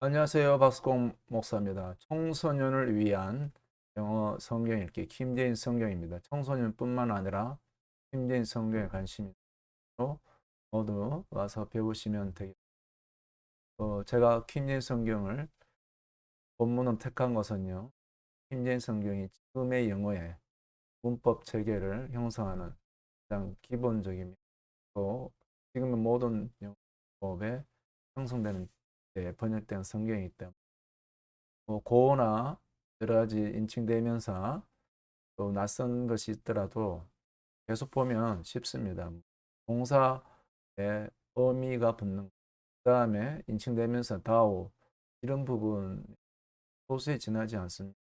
안녕하세요. 박수공 목사입니다. 청소년을 위한 영어 성경 읽기 킴제인 성경입니다. 청소년뿐만 아니라 킴제인 성경에 관심이 있고 모두 와서 배우시면 되겠습니다. 어, 제가 킴제인 성경을 본문은 택한 것은요. 킴제인 성경이 지금의 영어의 문법 체계를 형성하는 가장 기본적인 또 지금의 모든 영어법에 형성되는 때 번역된 성경이기 때문에 뭐 고어나 여러 가지 인칭 대명사 또 낯선 것이 있더라도 계속 보면 쉽습니다. 동사의 의미가 붙는 그 다음에 인칭 대명사 다오 이런 부분 소수에 지나지 않습니다.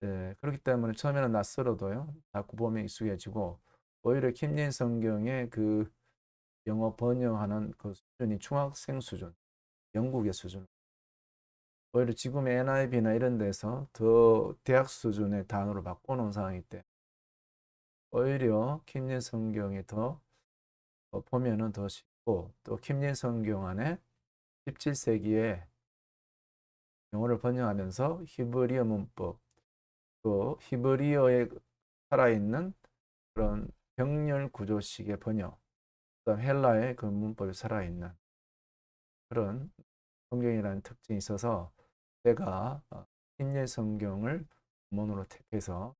네, 그렇기 때문에 처음에는 낯설어도요 자꾸 보면 익숙해지고 오히려 킴린 성경의 그 영어 번역하는 그 수준이 중학생 수준 영국의 수준. 오히려 지금의 NIV나 이런 데서 더 대학 수준의 단어로 바꿔놓은 상황이기 때문에 오히려 킴린 성경이 더 어, 보면은 더 쉽고 또 킴린 성경 안에 17세기에 영어를 번역하면서 히브리어 문법 또 히브리어에 살아있는 그런 병렬 구조식의 번역 그다음 헬라의 그 문법이 살아있는 그런 성경이라는 특징이 있어서 제가 흰예 성경을 본문으로 택해서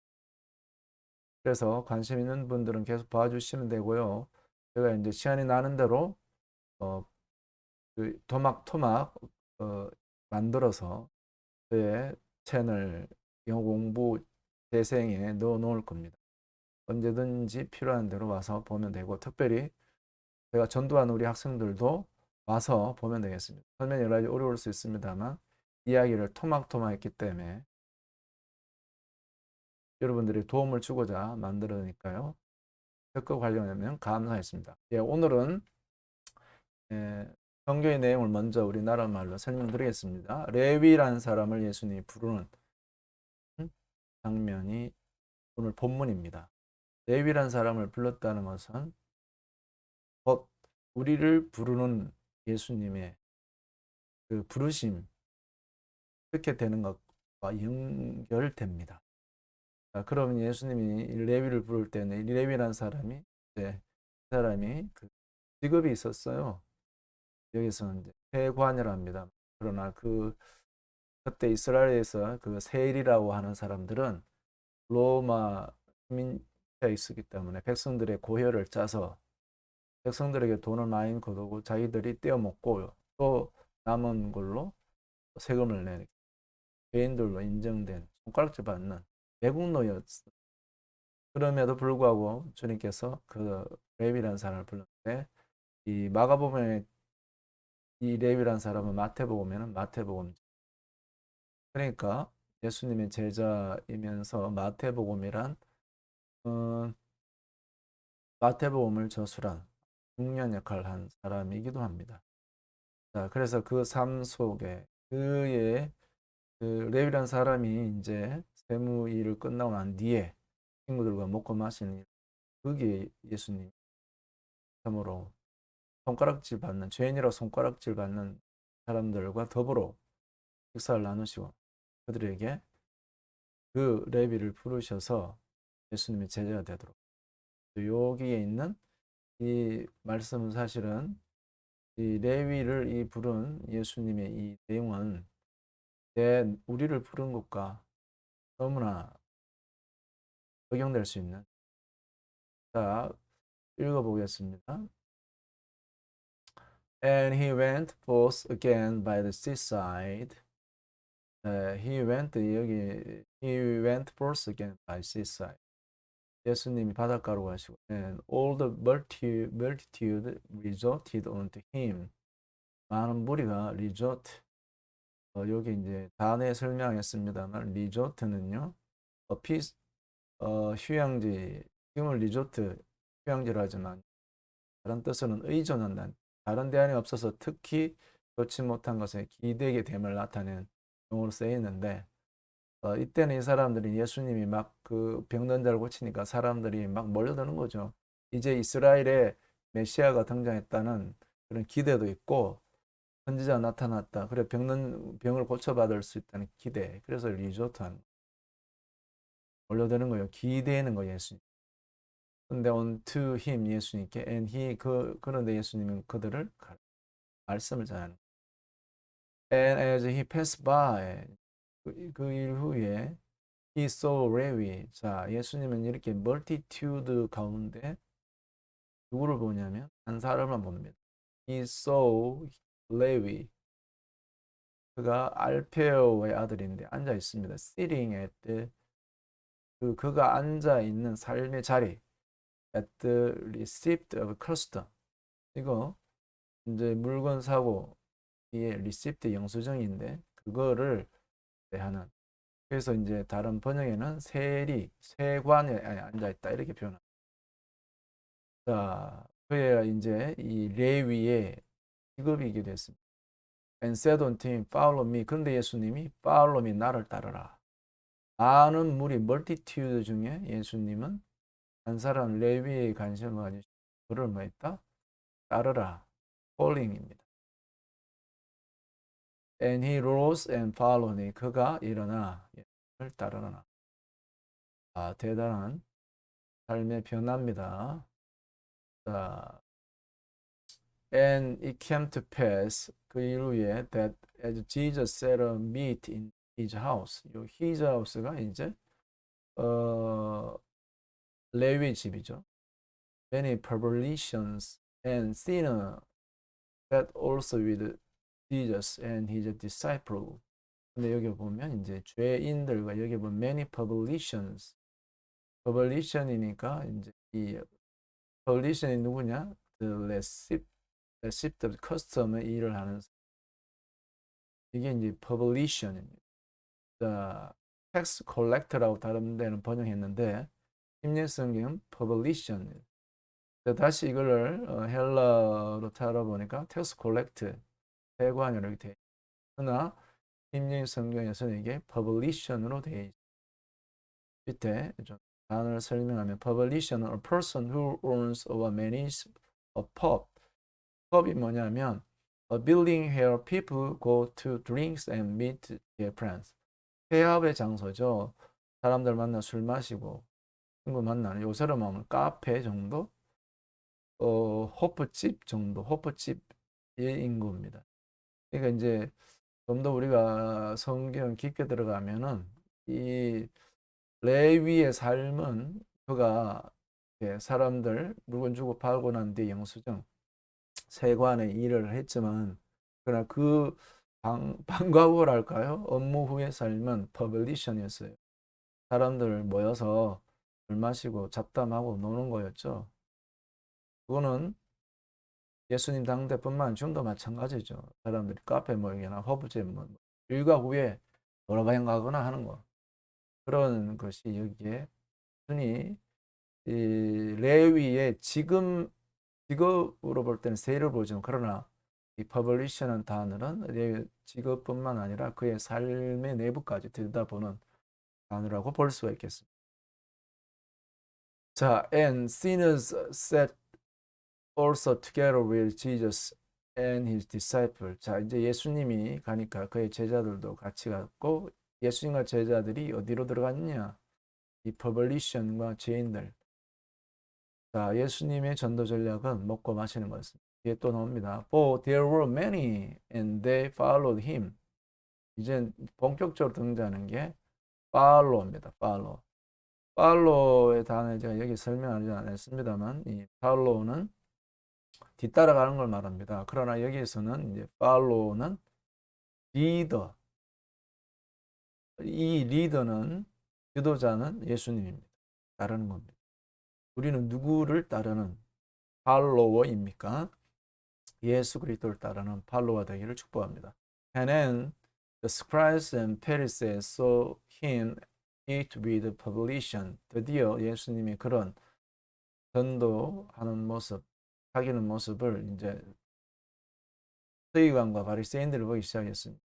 그래서 관심 있는 분들은 계속 봐주시면 되고요. 제가 이제 시간이 나는 대로 어, 그 토막토막 어, 만들어서 저의 채널 영어 공부 재생에 넣어 놓을 겁니다. 언제든지 필요한 대로 와서 보면 되고 특별히 제가 전도하는 우리 학생들도 와서 보면 되겠습니다. 설명 여러 가지 어려울 수 있습니다만 이야기를 토막토막 했기 때문에 여러분들이 도움을 주고자 만들어니까요. 적극 활용하면 감사했습니다. 예, 오늘은 예, 성경의 내용을 먼저 우리나라 말로 설명드리겠습니다. 레위라는 사람을 예수님이 부르는 장면이 오늘 본문입니다. 레위라는 사람을 불렀다는 것은 곧 우리를 부르는 예수님의 그 부르심 그렇게 되는 것과 연결됩니다. 자, 그러면 예수님이 레위를 부를 때는 이 레위라는 사람이 이제 그 사람이 그 직업이 있었어요. 여기서는 이제 세관이랍니다. 그러나 그 그때 이스라엘에서 그 세일이라고 하는 사람들은 로마 민자 있었기 때문에 백성들의 고혈을 짜서 백성들에게 돈을 많이 거두고 자기들이 떼어먹고 또 남은 걸로 세금을 내는 개인들로 인정된 손가락질 받는 매국노였어. 그럼에도 불구하고 주님께서 그 레위라는 사람을 불렀는데 이 마가복음에 이 레위라는 사람은 마태복음에는 마태복음 그러니까 예수님의 제자이면서 마태복음이란 어, 마태복음을 저술한 중요한 역할을 한 사람이기도 합니다. 자, 그래서 그 삶 속에 그의 그 레위란 사람이 이제 세무 일을 끝나고 난 뒤에 친구들과 먹고 마시는 일, 그게 예수님 참으로 손가락질 받는 죄인이라 손가락질 받는 사람들과 더불어 식사를 나누시고 그들에게 그 레비를 부르셔서 예수님의 제자가 되도록 여기에 있는 이 말씀은 사실은 이 레위를 이 부른 예수님의 이 내용은 내 우리를 부른 것과 너무나 적용될 수 있는 자 읽어보겠습니다. And he went forth again by the seaside. Uh, he went 여기 he went forth again by seaside. 예수님이 바닷가로 가시고 and all the multitude, multitude resorted unto him. 많은 무리가 resort 어, 여기 이제 단에 설명했습니다만 리조트는요 어, 피 어, 휴양지 지금은 리조트 휴양지로 하지만 다른 뜻으로는 의존한다는 다른 대안이 없어서 특히 좋지 못한 것에 기대게 됨을 나타낸 용어로 쓰이는데 어, 이때는 이 사람들이 예수님이 막 그 병든 자를 고치니까 사람들이 막 몰려드는 거죠. 이제 이스라엘에 메시아가 등장했다는 그런 기대도 있고 선지자 나타났다. 그래 병는 병을 고쳐받을 수 있다는 기대. 그래서 리조트한 올려드는 거예요. 기대는 거 예수님. 근데 unto him 예수님께 and he 그 그런데 예수님은 그들을 가- 말씀을 전하는. And as he passed by 그 일 후에 he saw Levi. 자 예수님은 이렇게 멀티튜드 가운데 누구를 보냐면 한 사람만 봅니다. He saw Levi. 그가 알페오의 아들인데 앉아 있습니다. Sitting at the 그 그가 앉아 있는 삶의 자리. At the receipt of custom. 이거 이제 물건 사고 이게 receipt 영수증인데 그거를 하는. 그래서 이제 다른 번역에는 세리 세관에 앉아 있다 이렇게 표현. 자, 그야 이제 이 레위의 직업이게 됐습니다. And said unto him, follow me. 근데 예수님이 follow me, 나를 따르라. 많은 무리, 멀티튜드 중에 예수님은 한 사람 레위에 관심을 가지고 그를 뭐 했다? 따르라. calling입니다. And he rose and followed me. 그가 일어나 예수를 따르라. 아, 대단한 삶의 변화입니다. 자, and it came to pass 그 이후에 that as Jesus set a meat in his house, 요 his house가 이제 어 레위 집이죠. Many publicans and sinners sat also with Jesus and his disciple. 근데 여기 보면 이제 죄인들과 여기 보면 many publicans, publican이니까 이제 이 publican이 누구냐? The receipt, receipt of custom의 일을 하는. 이게 이제 publican입니다. 자, tax collector라고 다른 데는 번역했는데 심리 성경 publican. 자, 다시 이거를 어, 헬라로 찾아보니까 tax collect 세관 이렇게 돼. 그러나 심리 성경에서는 이게 publican으로 돼 있. 밑에 좀 단어를 설명하면 publican은 a person who owns or manages a pub. pub이 뭐냐면 a building where people go to drinks and meet their friends. 회합의 장소죠. 사람들 만나 술 마시고 친구 만나는 요새로 말하면 카페 정도, 어 호프집 정도, 호프집의 인구입니다. 그러니까 이제 좀 더 우리가 성경 깊게 들어가면은 이 레위의 삶은 그가 사람들 물건 주고 팔고 난 뒤에 영수증 세관의 일을 했지만 그러나 그 방, 방과 후랄까요? 업무 후의 삶은 퍼블리션이었어요. 사람들 모여서 술 마시고 잡담하고 노는 거였죠. 그거는 예수님 당대뿐만 지금도 마찬가지죠. 사람들이 카페 모이거나 허브제 뭐 일과 후에 놀아방 가거나 하는 거. 그런 것이 여기에 흔히 이 레위의 지금 직업으로 볼 때는 세를 보죠. 그러나 이 퍼블리션은 단어는 레위 직업뿐만 아니라 그의 삶의 내부까지 들여다보는 단어라고 볼 수가 있겠습니다. 자, and sinners sat also together with Jesus and his disciple. 자, 이제 예수님이 가니까 그의 제자들도 같이 갔고 예수님과 제자들이 어디로 들어갔느냐? 이 퍼블리션과 죄인들. 자, 예수님의 전도 전략은 먹고 마시는 것입니다. 뒤에 또 나옵니다. For there were many and they followed him. 이제 본격적으로 등장하는 게 follow입니다. follow. follow의 단어 제가 여기 설명하지 않았습니다만 이 follow는 뒤따라가는 걸 말합니다. 그러나 여기에서는 이제 follow는 리더. 이 리더는 지도자는 예수님입니다. 따르는 겁니다. 우리는 누구를 따르는 팔로워입니까? 예수 그리스도를 따르는 팔로워 되기를 축복합니다. Then the scribes and Pharisees saw him eat with publican. 드디어 예수님이 그런 전도하는 모습, 사귀는 모습을 이제 서기관과 바리새인들을 보기 시작했습니다.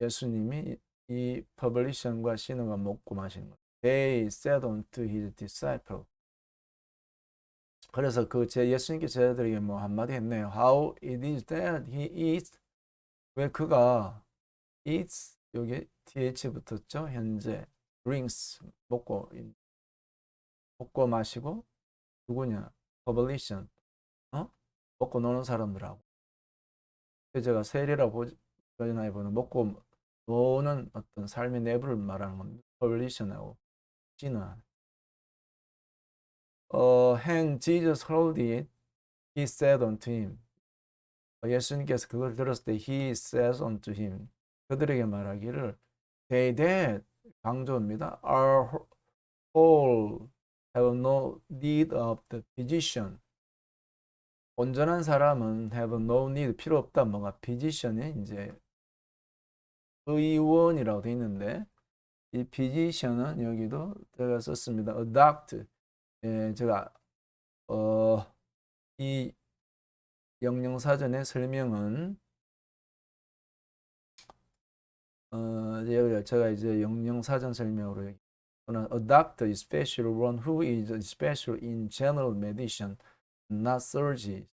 예수님이 이 퍼블리션과 신우가 먹고 마시는 것. They said unto his disciple. 그래서 그 제 예수님께 제자들에게 뭐 한마디 했네요. How it is that he eats 왜 그가 eats 여기 th 붙었죠? 현재 drinks 먹고 먹고 마시고 누구냐? publication 어? 먹고 노는 사람들하고 제가 세리라고 보지 보는 먹고 노는 어떤 삶의 내부를 말하는 겁니다. publication하고 진화 어, when Jesus heard it, he said unto him. 어, 예수님께서 그걸 들었을 때 he says unto him. 그들에게 말하기를 they that 강조입니다. are whole have no need of the physician. 온전한 사람은 have no need 필요 없다. 뭐가 physician이 이제 의원이라고 돼 있는데 이 physician은 여기도 제가 썼습니다. a doctor. 예, 제가 어, 이 영영 사전의 설명은 어, 제가 이제 영영사전 설명으로 a doctor is special one who is special in general medicine, not surgery.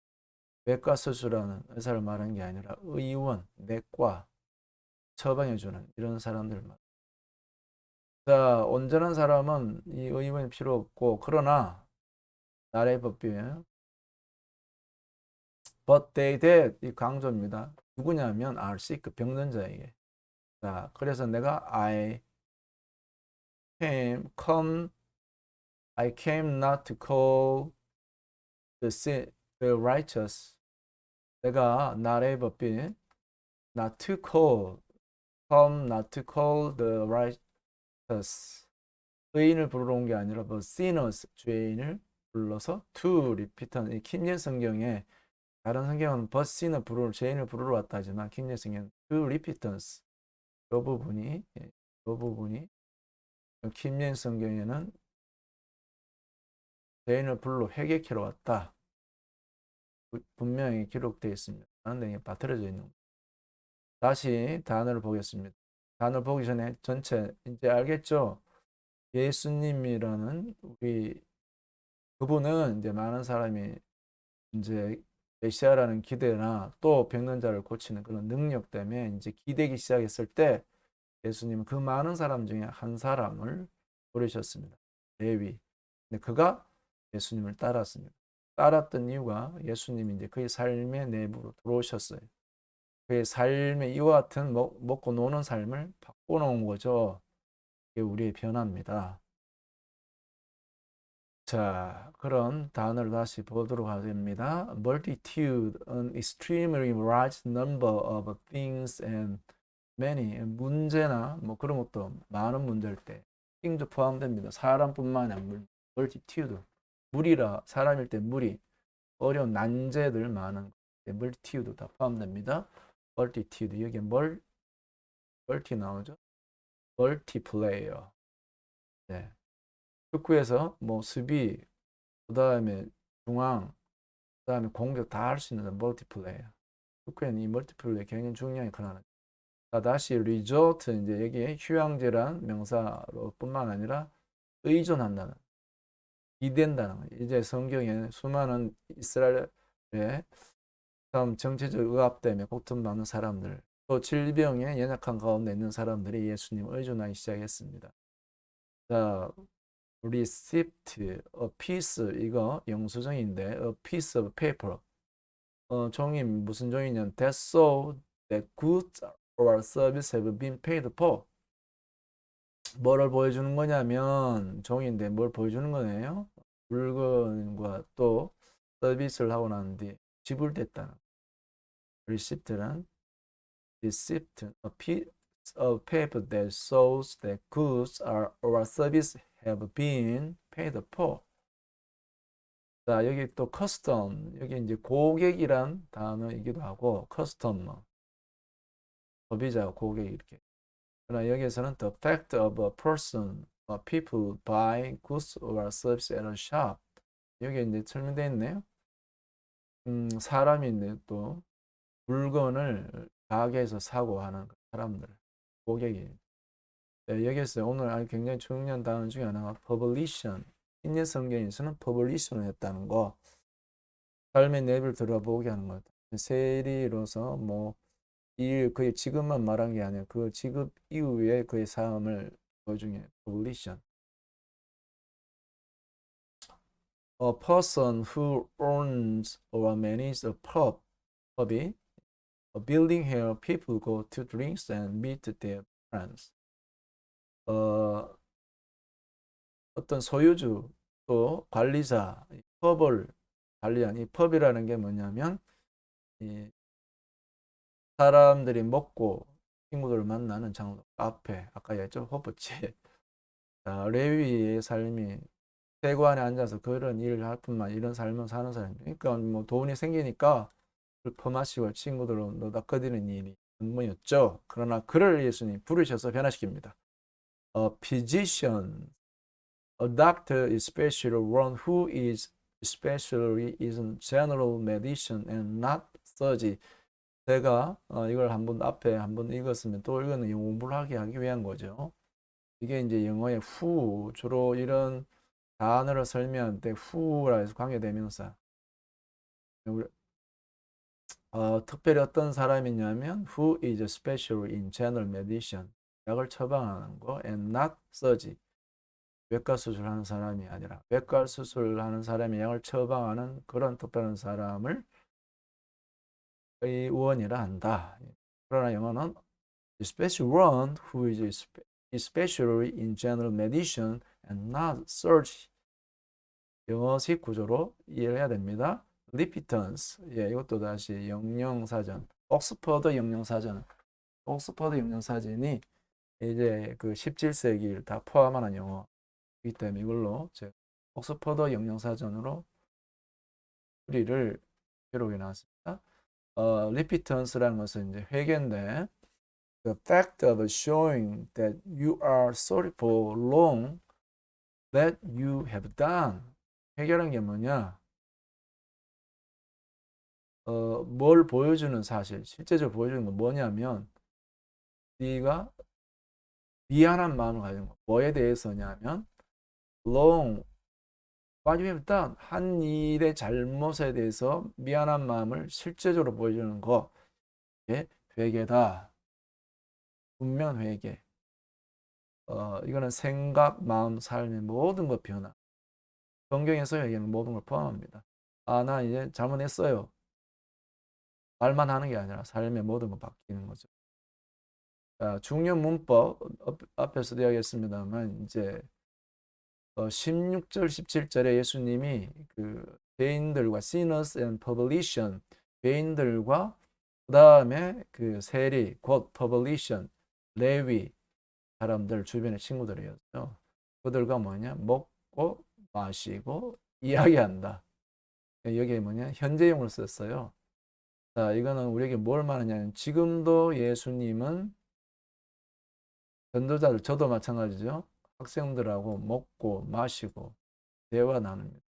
외과 수술하는 의사를 말하는 게 아니라 의원, 내과 처방해주는 이런 사람들 말. 자, 온전한 사람은 이 의원이 필요 없고 그러나 나라의 법규에 but they did 이 강조입니다. 누구냐면 are sick 병든 자에게. 자, 그래서 내가 I came come I came not to call the sin, the righteous. 내가 나라의 법규에 not to call come not to call the right us. 의인을 부르러 온 게 아니라 but sinners 죄인을 불러서 to repeat 이 킴젠 성경에 다른 성경은 but sinner 부르러 죄인을 부르러 왔다 하지만 킴젠 성경은 to repentance 이 부분이 이 부분이 킴젠 성경에는 죄인을 불러 회개케로 왔다 분명히 기록되어 있습니다. 다른 데 빠뜨려져 있는 다시 단어를 보겠습니다. 단어를 보기 전에 전체 이제 알겠죠? 예수님이라는 우리 그분은 이제 많은 사람이 이제 메시아라는 기대나 또 병든 자를 고치는 그런 능력 때문에 이제 기대기 시작했을 때 예수님은 그 많은 사람 중에 한 사람을 부르셨습니다. 레위. 근데 그가 예수님을 따랐습니다. 따랐던 이유가 예수님이 이제 그의 삶의 내부로 들어오셨어요. 그의 삶의 이와 같은 먹, 먹고 노는 삶을 바꿔놓은 거죠. 이게 우리의 변화입니다. 자, 그런 단어를 다시 보도록 하겠습니다. multitude, an extremely large number of things and many 문제나 뭐 그런 것도 많은 문제일 때 things 포함됩니다. 사람뿐만 아니라 multitude 무리라 사람일 때 무리 어려운 난제들 많은 multitude 다 포함됩니다. multitude 여기 멀 멀티 나오죠? 멀티플레이어. 네. 축구에서 뭐 수비, 그 다음에 중앙, 그 다음에 공격 다 할 수 있는 멀티플레이어. 축구에는 이 멀티플레이어 굉장히 중요한. 자, 다시 리조트 이제 여기에 휴양지란 명사로 뿐만 아니라 의존한다는, 기댄다는 거. 이제 성경에 수많은 이스라엘의 다음 정치적 의합 때문에 고통받는 사람들, 또 질병에 연약한 가운데 있는 사람들이 예수님을 의존하기 시작했습니다. 자, receipt, a piece 이거 영수증인데 a piece of paper. 어, 종이 무슨 종이냐면 that so that goods or service have been paid for. 뭐를 보여주는 거냐면 종인데 뭘 보여주는 거네요. 물건과 또 서비스를 하고 난 뒤 지불됐다는. receipt란 receipt, a piece of paper that shows that goods are or service have been paid for. 자, 여기 또 custom, 여기 이제 고객이란 단어이기도 하고 customer, 소비자, 고객 이렇게. 그러나 여기에서는 the fact of a person, or people buy goods or service at a shop. 여기 이제 설명되어 있네요. 음, 사람인데 또 물건을 가게에서 사고 하는 사람들, 고객이. 네, 여기서 오늘 굉장히 중요한 단어 중에 하나가 publication, 흰년 성경에서는 퍼블리션을 했다는 거. 삶의 내비를 들어보게 하는 것. 세리로서 뭐, 일, 그의 직업만 말한 게 아니라 그 직업 이후에 그의 삶을 게 퍼블리션. A person who owns or manages a pub, pub이 a building where people go to drinks and meet their friends. 어, 어떤 소유주 또 관리자, 이 펍을 관리한 이 펍이라는 게 뭐냐면 이 사람들이 먹고 친구들을 만나는 장소, 카페, 아까 얘기했죠, 허브지. 자, 레위의 삶이 세관에 앉아서 그런 일을 할 뿐만 이런 삶을 사는 사람이 그러니까 뭐 돈이 생기니까 술 퍼마시고 친구들로 노닥거리는 일이 전문이었죠. 그러나 그를 예수님 부르셔서 변화시킵니다. A physician, a doctor is specially one who is especially in general medicine and not surgery. 제가 어, 이걸 한번 앞에 한번 읽었으면 또 이거는 영어 공부를 하게 하기 위한 거죠. 이게 이제 영어의 who 주로 이런 단어를 설명할 때 who라 해서 관계대명사. 어, 특별히 어떤 사람이냐면 who is special in general medicine. 약을 처방하는 거 and not surgery. 외과 수술하는 사람이 아니라 외과 수술하는 사람이 약을 처방하는 그런 특별한 사람을 의원이라 한다. 그러나 영어는 special one who is espe- especially in general medicine and not surgery. 영어식 구조로 이해를 해야 됩니다. Repitance. 예, 이것도 다시 영영사전. 옥스퍼드 영영사전. 옥스퍼드 영영사전이 이제 그 17세기를 다 포함하는 영어이기 때문에 이걸로 제 옥스퍼드 영영사전으로 우리를 기록해 놨습니다. 어, repeatance라는 것은 이제 회계인데 the fact of showing that you are sorry for wrong that you have done. 회계라는 게 뭐냐? 어, 뭘 보여주는 사실, 실제적으로 보여주는 건 뭐냐면 네가 미안한 마음을 가진 거. 뭐에 대해서냐면 wrong what you. 한 일의 잘못에 대해서 미안한 마음을 실제적으로 보여주는 거. 이게 회계다. 분명 회계. 어, 이거는 생각, 마음, 삶의 모든 것 변화. 성경에서 얘기하는 모든 걸 포함합니다. 아, 나 이제 잘못했어요. 말만 하는 게 아니라 삶의 모든 거 바뀌는 거죠. 자, 중요 문법 앞- 앞에서도 이야기했습니다만 이제 어, 16절, 17절에 예수님이 그 죄인들과 sinners and publican 죄인들과 그 다음에 그 세리 곧 publican 레위 사람들 주변의 친구들이었죠. 그들과 뭐냐 먹고 마시고 이야기한다. 여기에 뭐냐 현재용을 썼어요. 자, 이거는 우리에게 뭘 말하냐면 지금도 예수님은 전도자들 저도 마찬가지죠. 학생들하고 먹고 마시고 대화 나눕니다.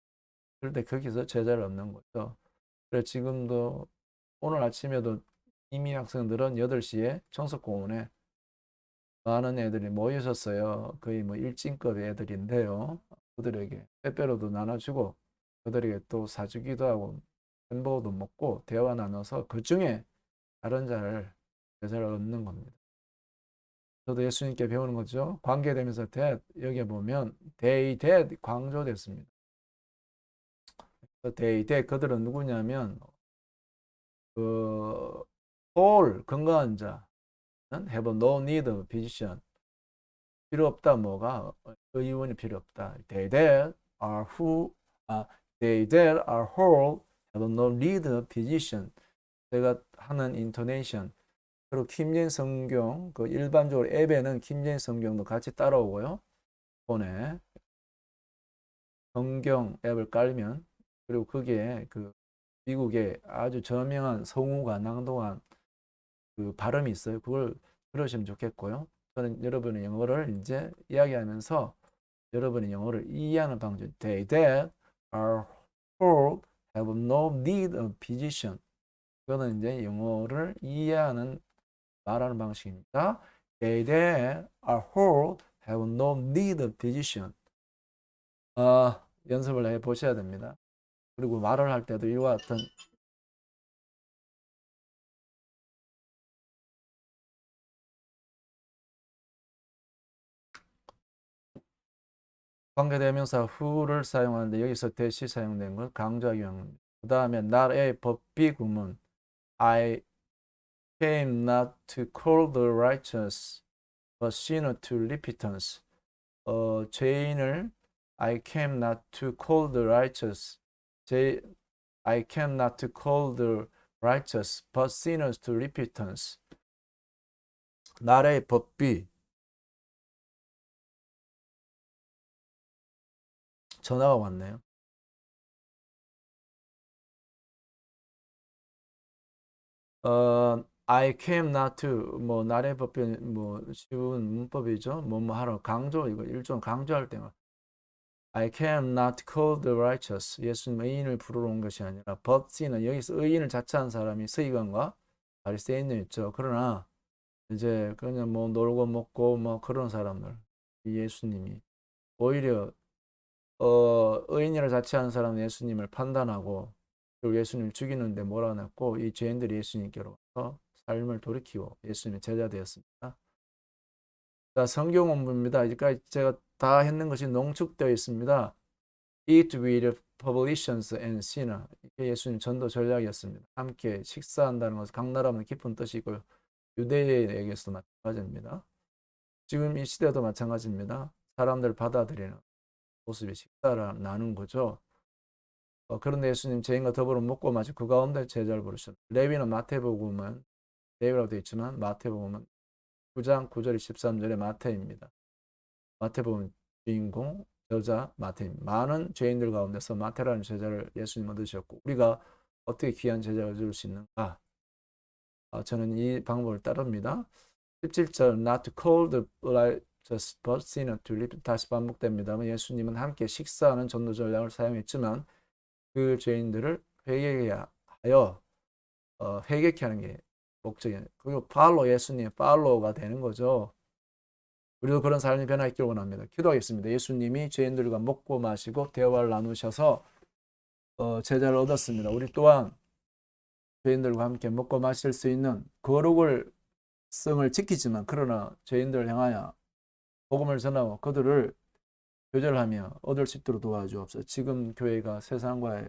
그런데 거기서 제자를 얻는 거죠. 그래 지금도 오늘 아침에도 이미 학생들은 8시에 청석공원에 많은 애들이 모이셨어요. 거의 뭐 일진급 애들인데요. 그들에게 빼빼로도 나눠주고 그들에게 또 사주기도 하고 햄버거도 먹고 대화 나눠서 그 중에 다른 자를 제자를 얻는 겁니다. 저도 예수님께 배우는 거죠. 관계되면서 that 여기에 보면 they that 강조됐습니다. they that 그들은 누구냐면 그 whole 건강한 자 have no need of physician 필요 없다 뭐가 의원이 필요 없다. They that are who 아 they that are whole have no need of physician. 제가 하는 intonation 그리고 킴젠 성경 그 일반적으로 앱에는 킴젠 성경도 같이 따라오고요. 폰에 성경 앱을 깔면 그리고 거기에 그 미국의 아주 저명한 성우가 낭독한 그 발음이 있어요. 그걸 들으시면 좋겠고요. 저는 여러분의 영어를 이제 이야기하면서 여러분의 영어를 이해하는 방식. They that are whole have no need of physician. 그거는 이제 영어를 이해하는 말하는 방식입니다. They that are whole have no need of physician. 아, 연습을 해 보셔야 됩니다. 그리고 말을 할 때도 이와 같은 관계대명사 who를 사용하는데 여기서 대시 사용된 것 강조하기 위한 그 다음에 나의 법비 구문 I came not to call the righteous but sinner to repentance 어, 죄인을 I came not to call the righteous 제, I came not to call the righteous but sinners to repentance 나의 법비 전화가 왔네요. 어, I came not to 뭐 나의 법비 뭐 쉬운 문법이죠. 뭐 뭐 하러 강조 이거 일종 강조할 때만 I came not call the righteous 예수님 의인을 부르러 온 것이 아니라 but sinner 여기서 의인을 자처한 사람이 서기관과 바리새인이었죠. 그러나 이제 그냥 뭐 놀고 먹고 뭐 그런 사람들 예수님이 오히려 어, 의인이라 자처하는 사람은 예수님을 판단하고 그리고 예수님을 죽이는데 몰아냈고 이 죄인들이 예수님께로 와서 삶을 돌이키고 예수님의 제자 되었습니다. 자, 성경 원부입니다. 이제까지 제가 다 했는 것이 농축되어 있습니다. Eat with publicans and sinner. 이게 예수님 전도 전략이었습니다. 함께 식사한다는 것은 각 나라는 깊은 뜻이고 유대인에게서도 마찬가지입니다. 지금 이 시대도 마찬가지입니다. 사람들 받아들이는 모습이 식사를 나눈 거죠. 어, 그런데 예수님 죄인과 더불어 먹고 마시 그 가운데 제자를 부르셨다. 레위는 마태복음은 레위라고 되어 있지만 마태복음은 9장 9절 13절의 마태입니다. 마태복음 주인공 여자 마태입니다. 많은 죄인들 가운데서 마태라는 제자를 예수님 얻으셨고 우리가 어떻게 귀한 제자를 얻을 수 있는가? 아, 저는 이 방법을 따릅니다. 17절 not call the righteous but sinner to live 다시 반복됩니다만 예수님은 함께 식사하는 전도 전략을 사용했지만 그 죄인들을 회개하게 하여 어, 회개케 하는 게 목적이에요. 그리고 팔로 예수님 팔로가 되는 거죠. 우리도 그런 삶이 변화있기를 원합니다. 기도하겠습니다. 예수님이 죄인들과 먹고 마시고 대화를 나누셔서 어, 제자를 얻었습니다. 우리 또한 죄인들과 함께 먹고 마실 수 있는 거룩을 성을 지키지만 그러나 죄인들을 향하여 복음을 전하고 그들을 교절하며 얻을 수 있도록 도와주옵소서. 지금 교회가 세상과의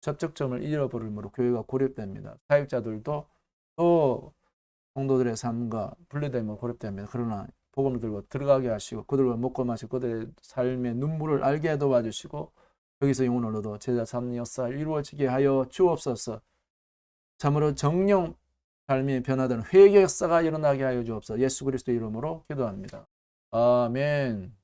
접촉점을 잃어버림으로 교회가 고립됩니다. 사역자들도 또 성도들의 삶과 분리됨으로 고립됩니다. 그러나 복음을 들고 들어가게 하시고 그들과 먹고 마시고 그들의 삶의 눈물을 알게 도와주시고 여기서 영혼을 얻어 제자 삼는 역사 이루어지게 하여 주옵소서. 참으로 정령 삶이 변화되는 회개 역사가 일어나게 하여 주옵소서. 예수 그리스도 이름으로 기도합니다. 아멘.